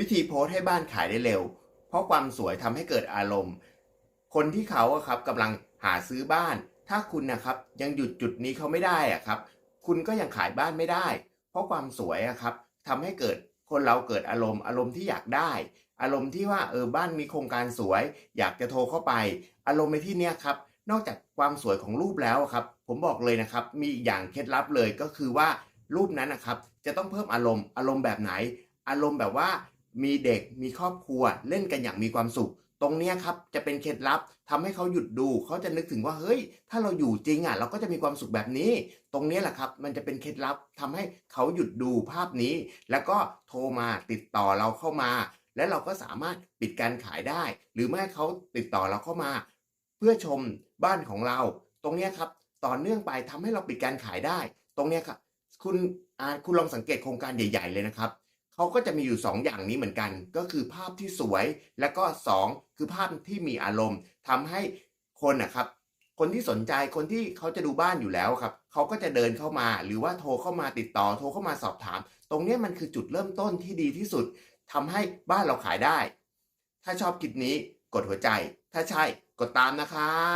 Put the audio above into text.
วิธีโพสต์ให้บ้านขายได้เร็ว เพราะความสวยทำให้เกิดอารมณ์ คนที่เขาอะครับกำลังหาซื้อบ้าน ถ้าคุณนะครับยังหยุดจุดนี้เขาไม่ได้อะครับ คุณก็ยังขายบ้านไม่ได้ เพราะความสวยอะครับทำให้เกิดคนเราเกิดอารมณ์ อารมณ์ที่อยากได้ อารมณ์ที่ว่าเออบ้านมีโครงการสวย อยากจะโทรเข้าไป อารมณ์ในที่เนี้ยครับนอกจากความสวยของรูปแล้วครับ ผมบอกเลยนะครับ มีอีกอย่างเคล็ดลับเลยก็คือว่ารูปนั้นนะครับ จะต้องเพิ่มอารมณ์อารมณ์แบบไหน อารมณ์แบบว่า มีเด็กมีครอบครัว เล่นกันอย่างมีความสุข ตรงนี้ครับจะเป็นเคล็ดลับทำให้เขาหยุดดูเขาจะนึกถึงว่าเฮ้ย ถ้าเราอยู่จริงอะเราก็จะมีความสุขแบบนี้ ตรงนี้แหละครับ มันจะเป็นเคล็ดลับทำให้เขาหยุดดูภาพนี้ แล้วก็โทรมาติดต่อเราเข้ามา และเราก็สามารถปิดการขายได้ หรือไม่ให้เขาติดต่อเราเข้ามา เพื่อชมบ้านของเรา ตรงนี้ครับต่อเนื่องไปทำให้เราปิดการขายได้ ตรงนี้ครับคุณอ่าคุณลองสังเกตโครงการใหญ่ ๆ เลยนะครับ เขาก็จะมีอยู่ 2 อย่างนี้เหมือนกัน ก็คือภาพที่สวยและก็ 2 คือภาพที่มีอารมณ์ทำให้คนนะครับคนที่สนใจคนที่เขาจะดูบ้านอยู่แล้วครับเขาก็จะเดินเข้ามาหรือว่าโทรเข้ามาติดต่อโทรเข้ามาสอบถาม ตรงนี้มันคือจุดเริ่มต้นที่ดีที่สุดทำให้บ้านเราขายได้ ถ้าชอบคลิปนี้กดหัวใจ ถ้าใช่กดตามนะครับ